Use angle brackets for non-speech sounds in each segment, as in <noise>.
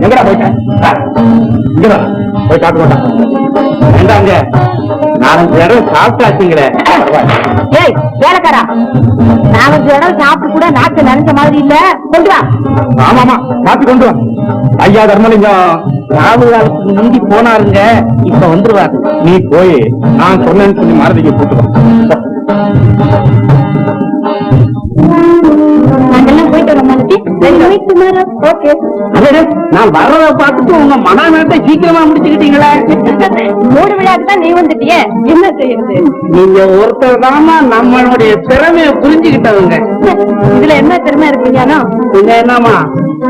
எங்கடா போயிட்ட ஆ? இங்கடா. போய் சாப்பிட்டு வாடா. நாலஞ்சு தடவை சாப்பிட்டாச்சுங்களே. ஏய் வேலைக்காரா? நாலஞ்சு தடவை சாப்பிட்டு கூட நாக்கு நனைஞ்ச மாதிரி இல்ல. கொண்டு வா. ஆமாமா காப்பி கொண்டு வா. ஐயா தர்மலிங்கம் ராகு காலத்துக்கு முந்தி போனாருங்க இப்ப வந்துருவாரு. நீ போய் நான் சொன்னேன்னு சொல்லி மறதிக்கு கூட்டு நான் வர்றத பார்த்துட்டு உங்க மனநலத்தை சீக்கிரமா முடிச்சுக்கிட்டீங்களே? <laughs> மூடு விழாக்கு தான் நீ வந்துட்டியே? என்ன செய்யறது? நீங்க ஒருத்தர் தாமா நம்மளுடைய திறமைய புரிஞ்சுக்கிட்டவங்க. இதுல என்ன திறமை இருப்பீங்கன்னா நீங்க என்னமா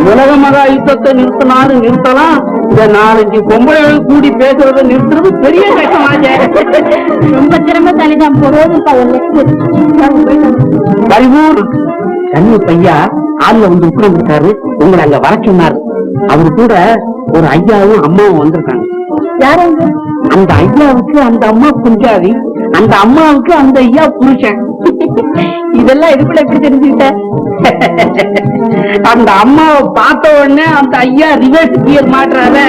உலக மகா யுத்தத்தை நிறுத்தினாலும் நிறுத்தலாம். இந்த நாலஞ்சு பொம்பளைகள் கூடி பேசுறத நிறுத்துறது பெரிய கஷ்டமாச்சே. <laughs> ரொம்ப திறமைசாலி தான் போதும் கரிவூர் சன்னி பையா. ஆள்ல வந்து உட்கார்ந்துருக்காரு. உங்களை அங்க வர சொன்னாரு. அவரு கூட ஒரு ஐயாவும் அம்மாவும் வந்திருக்காங்க. அந்த ஐயாவுக்கு அந்த அம்மா குஞ்சாதி அந்த அம்மாவுக்கு அந்த ஐயா புருஷன். இதெல்லாம் இதுக்குள்ள எப்படி தெரிஞ்சுக்கிட்ட? அந்த அம்மாவை பார்த்த உடனே அந்த ஐயா ரிவர்ஸ் கியர் மாட்டுறாரு.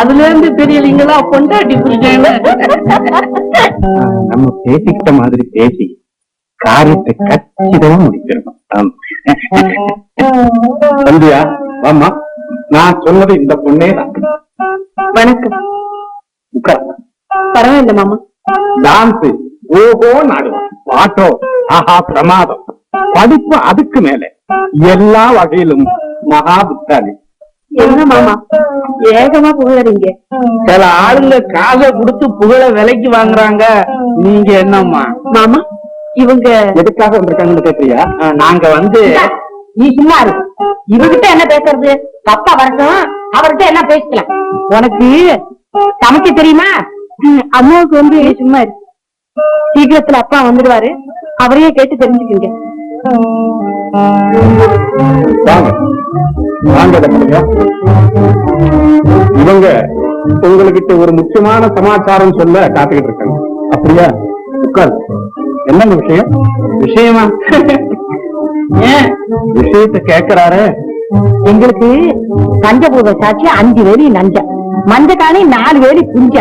அதுல இருந்து தெரியலீங்களா பொண்டாட்டி புருஷன். நம்ம பேசிக்கிட்ட மாதிரி பேசி காரியத்தை கச்சிதமா முடிச்சிருக்கோம். சந்தியா வாமா நான் சொன்னது இந்த பொண்ணே தான். வணக்கம். உட்கார். பரவாயில்ல மாமா. டான்ஸ் ஓஹோ நாடுவான். பாட்டோ ஆஹா பிரமாதம். படிப்பு அதுக்கு மேல. எல்லா வகையிலும் மகா புத்தாலி என்ன மாமா? ஏகமா புகழறீங்க. சில ஆளுங்க காசை கொடுத்து புகழ விலைக்கு வாங்குறாங்க. நீங்க என்னம்மா? மாமா இவங்க எதுக்காக வந்திருக்காங்கன்னு கேட்கறியா? அஹ், நாங்க வந்து நீ சும்மா இரு. இவகிட்ட என்ன பேசுறது? தப்பா வரட்டும். அவர்கிட்ட என்ன பேசிக்கலாம்? உனக்கு சமைக்க தெரியுமா? அம்மாவுக்கு வந்து சும்மா இரு. சீக்கிரத்துல அப்பா வந்துடுவாரு. அவரையே கேட்டு தெரிஞ்சுக்கங்க. இவங்க உங்ககிட்ட ஒரு முக்கியமான சமாச்சாரம் சொல்ல காத்துக்கிட்டு இருக்காங்க. அப்படியா? உட்கார். என்னங்க விஷயம்? விஷயமா? ஏன் விஷயத்தை கேக்குறாரு? எங்களுக்கு பஞ்சபூத சாட்சி அஞ்சு வேலி நஞ்சம் மஞ்சக்காணி நாலு வேலி குஞ்ச.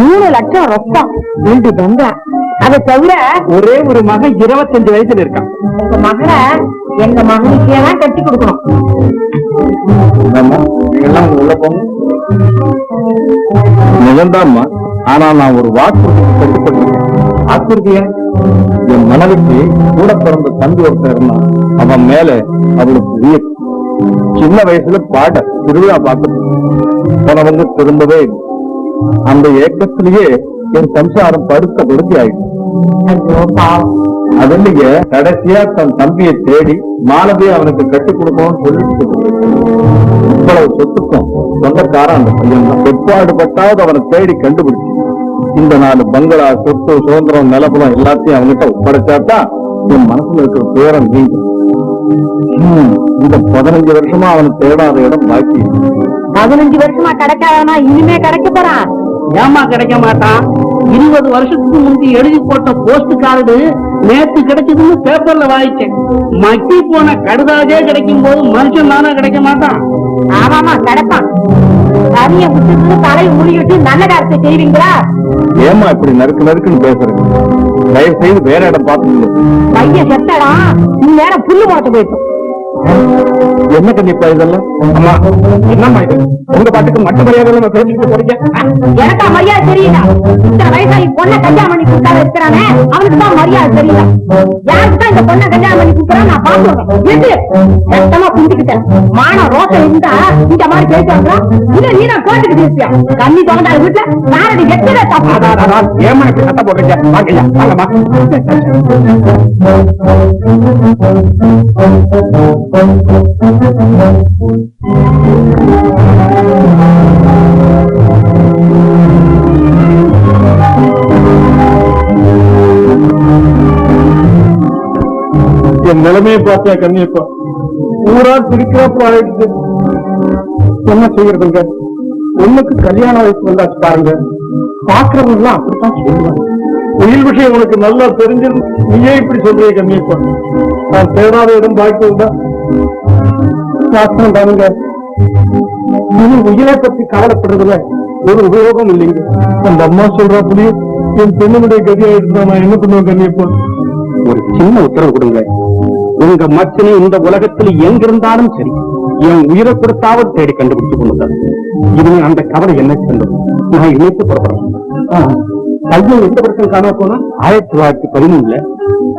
மூணு லட்சம் ரொக்கம். ரெண்டு பங்களா அதை தவிர ஒரே ஒரு மகன் இருபத்தஞ்சு வயசுல இருக்கான். உங்க மகனை எங்க மகனுக்கே தான் கட்டி கொடுக்கணும். எல்லாம் உள்ள போங்க. ஆனா நான் ஒரு வாக்குறுதிக்கு கட்டுப்பட்டு வாக்குறுதியா என் மனைவிக்கு கூட பிறந்த தம்பி ஒருத்தன் இருந்தான். அவன் மேல அவளுக்கு உயிர். சின்ன வயசுல பாட்ட திருவிழா பார்த்து போனவங்க திரும்பவே. அந்த ஏக்கத்திலேயே என் சம்சாரம் படுத்த படுத்தி ஆயிடுச்சு. அதுலயே கடைசியா தன் தம்பியை தேடி மாலதியை அவனுக்கு கட்டி கொடுக்கணும்னு சொல்லிட்டு இவ்வளவு சொத்துக்கும் சொந்தக்காரன் அந்த பையன் தான். எப்பாடு பட்டாவது அவனை தேடி கண்டுபிடிச்சு. இந்த நாலு பங்களா சொத்து சுதந்திரம் நிலப்பலம் எல்லாத்தையும் அவன்கிட்ட ஒப்படைச்சாதான் என் மனசுல இருக்கிற பேரம் நீங்கும். இந்த பதினஞ்சு வருஷமா அவனை தேடாத இடம் பாக்கி. பதினஞ்சு வருஷமா கிடைக்காதவனா இனிமே கிடைக்க போறான் ஏமா கிடைக்க மாட்டான்? இருபது வருஷத்துக்கு முந்தி எழுதி போட்ட போஸ்ட் கார்டு நேத்து கிடைச்சதுன்னு பேப்பர்ல வாங்கிச்சேன் மக்கி போன கடுதாஜே கிடைக்கும் போது மனுஷன் தானே கிடைக்க மாட்டான்? ஆமாமா கிடைப்பான். சரிய விட்டு தலையை மூடிக்கிட்டு நல்ல காரியத்தை செய்வீங்களா? ஏமா இப்படி நறுக்கு நறுக்குன்னு பேசுறீங்க? தயவு செய்து வேற இடம் பார்த்து பையன் செத்தடம் இந்நேரம் புல்லு முளைச்சு போயிடும் என்ன கண்டிப்பா இதெல்லாம்? அம்மா என்னம்மா இது? உங்க பாட்டுக்கு மற்ற மரியாதை நம்ம பேசிட்டு போறீங்க? எனக்கா மரியாதை தெரியல? இந்த வயசாகி பொண்ணை கல்யாணம் பண்ணி கொடுத்தாரு இருக்கிறானே அவனுக்கு தான் மரியாதை தெரியல. யாருக்கு தான் இந்த பொண்ணை கல்யாணம் பண்ணி கொடுக்குறான் நான் பாத்துறேன் எது? சத்தமா புரிஞ்சுக்கிட்டேன். மானம் ரோசம் இருந்தா இந்த மாதிரி பேசுவாங்க இல்ல நீ தான் கேட்டுக்கிட்டு இருப்பியா கண்ணி தோண்டாத வீட்டுல நாரடி எத்தனை தப்பு ஏமா இப்படி சத்தம் போடுறீங்க வாங்கய்யா வாங்கம்மா. என் நிலைமையை பார்த்தியா கண்ணியப்பா ஊரா திருக்கிறப்ப என்ன செய்யறதுங்க பொண்ணுக்கு கல்யாண வயசு வந்தாச்சு பாருங்க. பாக்குறவங்க எல்லாம் அப்படித்தான் சொல்லுவாங்க. உயிர் விஷயம் உனக்கு நல்லா தெரிஞ்சிரு நீயே இப்படி சொல்றீங்க கம்மியப்பா நான் தேடாத இடம் பாக்கி உண்டா? சாஸ்திரம் தானுங்க இனி உயிரை பத்தி கவலைப்படுறதுல ஒரு உபயோகம் இல்லைங்க. அந்த அம்மா சொல்றாப்புலயும் என் பெண்ணுடைய கதியா இருந்தா நான் என்ன பண்ணுவேன் கண்ணியப்பா ஒரு சின்ன உத்தரவு கொடுங்க. உங்க மச்சனை இந்த உலகத்தில் எங்கிருந்தாலும் சரி என் உயிரை கொடுத்தாவது தேடி கண்டுபிடிச்சு கொண்டு இனிமே அந்த கவலை என்ன செல்லும் நான் இணைத்து புறப்படுறேன் பையன் எந்த வருஷம் காண போனா? ஆயிரத்தி தொள்ளாயிரத்தி பதிமூணுல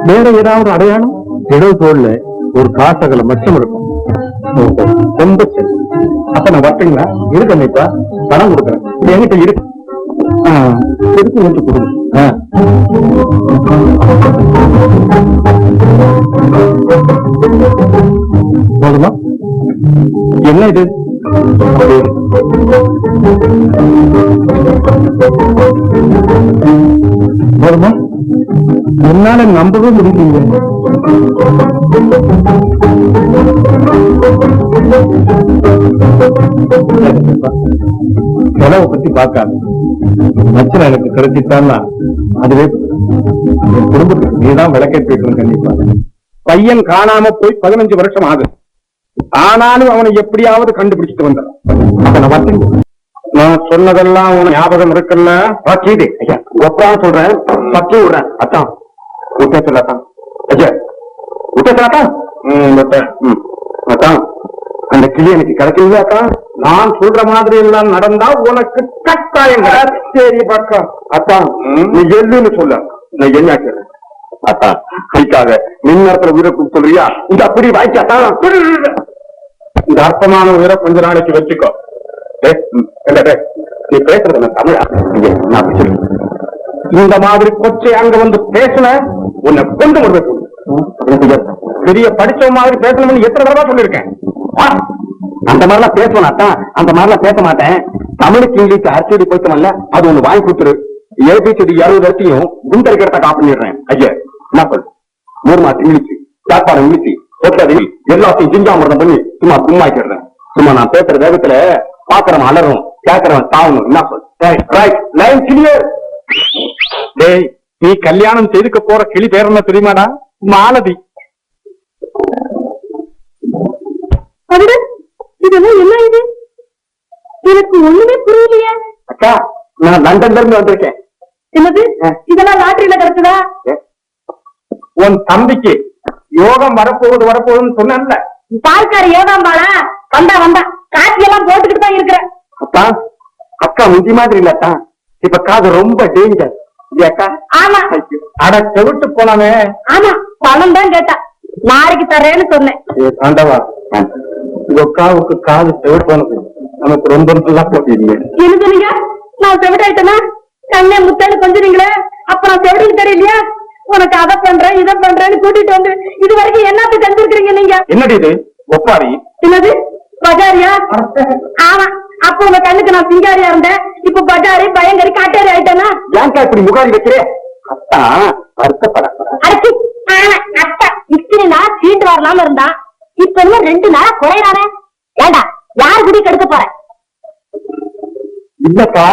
வேற ஏதாவது அடையாளம்? இடவு தோல்ல ஒரு காசகல மட்டும் இருக்கும். ரொம்ப அப்ப நான் வரட்டுங்களா? இருக்கு அமைப்பா பணம் கொடுக்குறேன். என்கிட்ட இருக்கு. எடுத்து இருக்கு கொடுங்க. போதுமா? என்ன இது? நம்பவே முடியல. செலவை பத்தி பார்க்காது. மச்சனை எனக்கு கிடைச்சிட்டான்னா அதுவே என் குடும்பத்துக்கு நீதான் விளக்கேற்றி வைக்கணும் கண்டிப்பா. பையன் காணாம போய் பதினஞ்சு வருஷம் ஆகுது. ஆனாலும் அவனை எப்படியாவது கண்டுபிடிச்சிட்டு வந்துடுறான் அப்ப நான் வரட்டுங்க. நான் சொன்னதெல்லாம் உனக்கு ஞாபகம் இருக்குல்ல? பக்கீது ஐயா ஒப்பான் சொல்றேன். பக்கி விடுறேன். அத்தான் விட்ட சொல்லாத்தான் ஐயா விட்ட சொல்லாத்தான் ம் விட்டேன் ம் அத்தான் அந்த கிளி எனக்கு கிடைக்கல அத்தான் நான் சொல்ற மாதிரி எல்லாம் நடந்தா உனக்கு கட்டாயம். சரி பக்கம் அத்தான் நீ எல்லுன்னு சொல்ல. நான் என்ன கேட்கிறேன் அத்தான் கைக்காக மின்னரத்துல உயிரை சொல்றியா? இந்த அப்படி வாய்க்காத்தான் இந்த அர்த்தமான உயிரை கொஞ்ச நாளைக்கு வச்சுக்கோ. நீ பேசுறது நான் தமிழா? நான். இந்த மாதிரி கொச்சை அங்க வந்து பேசல உன்னை கொண்டு வருவேன் பெரிய படிச்ச மாதிரி பேசணும்னு எத்தனை தடவை சொல்லியிருக்கேன். ஆ, அந்த மாதிரிலாம் பேசுவேன் அந்த மாதிரிலாம் பேச மாட்டேன். தமிழுக்கு இங்கிலீஷ் அர்ச்சடி போய்த்தமல்ல அது ஒண்ணு வாங்கி கொடுத்துரு. ஏபிசிடி இருபது வருஷத்தையும் குண்டரிக்கிறத காப்பி பண்ணிடுறேன். ஐயா என்ன பண்ணு? மூணு மாசம் இங்கிலீஷ் சாப்பாடு இங்கிலீஷ் ஒத்தது எல்லாத்தையும் ஜிஞ்சாமிரதம் பண்ணி சும்மா கும்மாக்கிடுறேன். சும்மா நான் பேசுற வேகத்துல பாக்குறவன் அலறும் கேட்கறவன் தாவணும் என்ன சொல் ரைட் லைன் கிளியர் டேய் நீ கல்யாணம் செய்துக்க போற கிளி பேர் என்ன தெரியுமாடா? மாலதி இதெல்லாம் என்ன இது? எனக்கு ஒண்ணுமே புரியலையே. அக்கா நான் லண்டன்ல இருந்து வந்திருக்கேன். என்னது? இதெல்லாம் லாட்டரியில கிடைச்சதா? உன் தம்பிக்கு யோகம் வரப்போகுது வரப்போகுதுன்னு சொன்னேன்ல. பார்க்காரு ஏதாம்பாளா வந்தா வந்தா. காட்சி எல்லாம் போட்டுக்கிட்டு தான் இருக்கிற அக்கா அக்கா முந்தி மாதிரி இல்லக்கா இப்ப காது ரொம்ப டேஞ்சர் அட செவிட்டு போனாமே ஆமா பணம் தான் கேட்டா. நாளைக்கு தரேன்னு சொன்னேன். ஆண்டவா உங்க அக்காவுக்கு காது செவிட்டு போனது. நமக்கு ரொம்ப நல்லா போட்டீங்க சொன்னீங்க? நான் செவிடாயிட்டேனா கண்ணே முத்தேன்னு கொஞ்சறீங்களே அப்ப நான் செவிடுன்னு தெரியலையா? உனக்கு அதை பண்றேன் இதை பண்றேன்னு கூட்டிட்டு வந்து இது வரைக்கும் என்னத்துக்கு தந்திருக்கிறீங்க நீங்க? என்னடி இது? ஒப்பாரி. என்னது? பஜாரியா? ஆமா. அப்ப உங்க கண்ணுக்கு நான் சிங்காரியா இருந்தேன். இப்ப பஜாரி பயங்கரி காட்டேரி ஆயிட்டேனா? ஏன்க்கா இப்படி முகாரி வைக்கிறே? அத்தா வருத்தப்பட அடச்சி ஆமா அத்தை இத்தனை நாள் சீட்டு வரலாம இருந்தா இப்ப இன்னும் ரெண்டு நாளா குறையறானே. ஏண்டா யார் குடி கெடுக்க போற? இல்லக்கா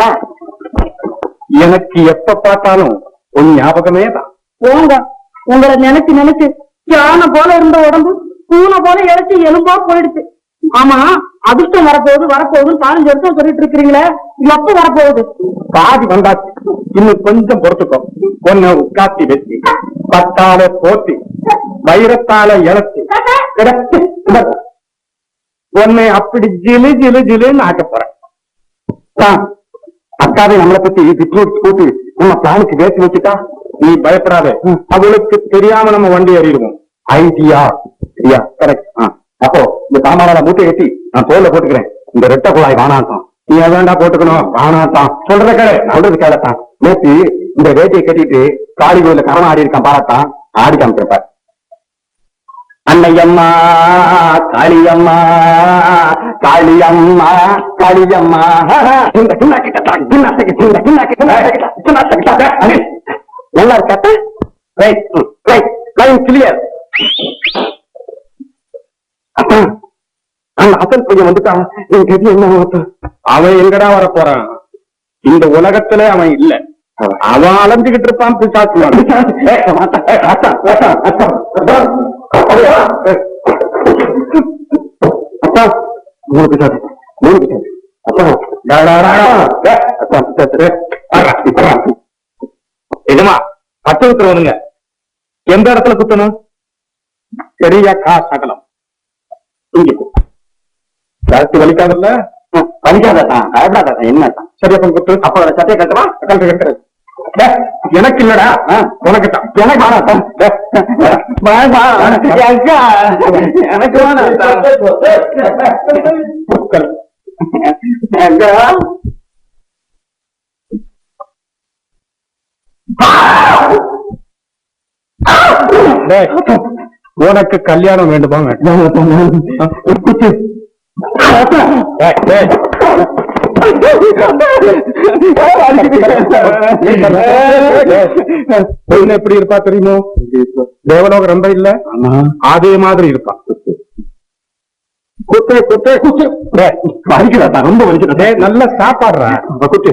எனக்கு எப்ப பார்த்தாலும் உன் ஞாபகமே தான். போங்க உங்களை நினைச்சு நினைச்சு யானை போல இருந்த உடம்பு பூனை போல இழைச்சு எலும்பா போயிடுச்சு. ஆமா அதிர்ஷ்டம் வரப்போகுது வரப்போகுதுன்னு பதினஞ்சு வருஷம் சொல்லிட்டு இருக்கிறீங்களே எப்ப வரப்போகுது? பாதி வந்தாச்சு. இன்னும் கொஞ்சம் பொறுத்துக்கோ. ஒன்னு உட்காத்தி வச்சு பத்தால போத்தி வைரத்தால இழச்சு கிடக்கு உன்னை அப்படி ஜிலு ஜிலு ஜிலுன்னு ஆக்க போறேன். அக்காவை நம்மளை பத்தி திட்டம் போட்டு நம்ம பிளானுக்கு வேசி வச்சுட்டா நீ பயப்படாத. அவளுக்கு தெரியாம நம்ம வண்டி ஏறிடுவோம். ஐடியா சரியா? கரெக்ட் அப்போ இந்த சாமானால மூட்டை ஏற்றி நான் தோல்ல போட்டுக்கிறேன். இந்த ரெட்டை குழாய் வானாட்டம் நீ அதான்டா போட்டுக்கணும். வானாத்தான். சொல்ற கடை சொல்றது கேளத்தான். நேத்து இந்த வேட்டியை கட்டிட்டு காளி கோயில கரணம் ஆடி இருக்கான் பாராட்டான் ஆடி காமிச்சிருப்பார் அன்னையம்மா காளியம்மா காளியம்மா காளியம்மா. இந்த சின்ன கிட்ட சின்ன சின்ன கிட்ட கிட்ட? நல்லா ரைட் ரைட் லைன் கிளியர் அப்பா அந்த அசல் பையன் வந்துட்டான். என் கதி என்ன? அவன் எங்கடா வர போறான் இந்த உலகத்துல அவன் இல்ல. அவன் அலைஞ்சுகிட்டு இருப்பான் பிசாசு அப்பா மூணு பிசாசு. மூணு பிசாசு. அப்பா, பிசாசு. குத்துறவனுங்க எந்த இடத்துல குத்தணும்? சரியா கா சகலம். ஜாஸ்தி வலிக்காதல்ல? வலிக்காதான் பயப்படாதான் என்ன சரி அப்ப குத்து அப்ப சட்டையை கட்டுமா? கட்டு கட்டு டேய், எனக்கு இல்லடா. உனக்கு தான். எனக்கு எனக்கு உனக்கு கல்யாணம் வேண்டுமா. பொண்ணு எப்படி இருப்பா தெரியுமோ? தேவலோக ரொம்ப இல்ல. அதே மாதிரி இருப்பா. குத்து குத்து குத்து. வலிக்கிறதா ரொம்ப வலிக்கிறதா நல்ல சாப்பாடுறா. குத்து.